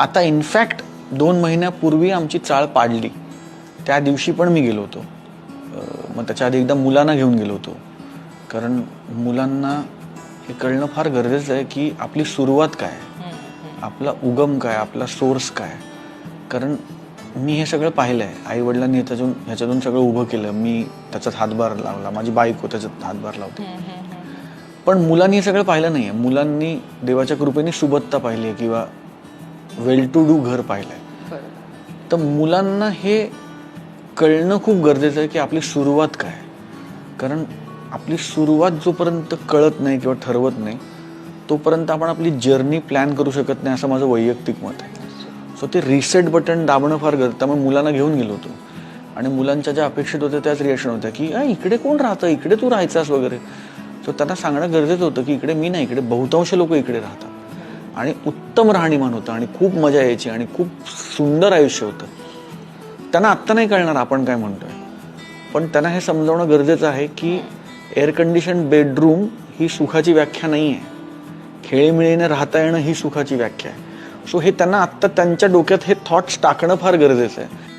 आता इनफॅक्ट दोन महिन्यापूर्वी आमची चाळ पाडली. त्या दिवशी पण मी गेलो होतो. मग त्याच्या आधी एकदा मुलांना घेऊन गेलो होतो. कारण मुलांना हे कळणं फार गरजेचं आहे की आपली सुरुवात काय आहे? आपला उगम काय आपला सोर्स काय कारण मी हे सगळं पाहिलं आहे आई वडिलांनी ह्याच्यातून ह्याच्यातून सगळं उभं केलं. मी त्याच्यात हातभार लावला. माझी बायको त्याच्यात हातभार लावते. पण मुलांनी हे सगळं पाहिलं नाही मुलांनी देवाच्या कृपेने सुबत्ता पाहिली आहे किंवा वेल टू डू घर पाहिलं आहे तर मुलांना हे कळणं खूप गरजेचं आहे की आपली सुरुवात काय. कारण आपली सुरुवात जोपर्यंत कळत नाही किंवा ठरवत नाही तोपर्यंत आपण आपली जर्नी प्लॅन करू शकत नाही असं माझं वैयक्तिक मत आहे. सो ते रिसेट बटन दाबणं फार गरज त्यामुळे मुलांना घेऊन गेलो होतो. आणि मुलांच्या ज्या अपेक्षित होत्या त्याच रिएक्शन होत्या की "आ, इकडे कोण राहतं? इकडे तू राहायचास वगैरे. सो त्यांना सांगणं गरजेचं होतं की इकडे मी नाही इकडे बहुतांश लोक इकडे राहतात. आणि उत्तम राहणीमान होतं आणि खूप मजा यायची आणि खूप सुंदर आयुष्य होतं. त्यांना आत्ता नाही कळणार आपण काय म्हणतोय. पण त्यांना हे समजावणं गरजेचं आहे की एअर कंडिशन बेडरूम ही सुखाची व्याख्या नाही आहे खेळीमिळीने राहता येणं ही सुखाची व्याख्या आहे. सो हे त्यांना आत्ता त्यांच्या डोक्यात हे थॉट्स टाकणं फार गरजेचं आहे.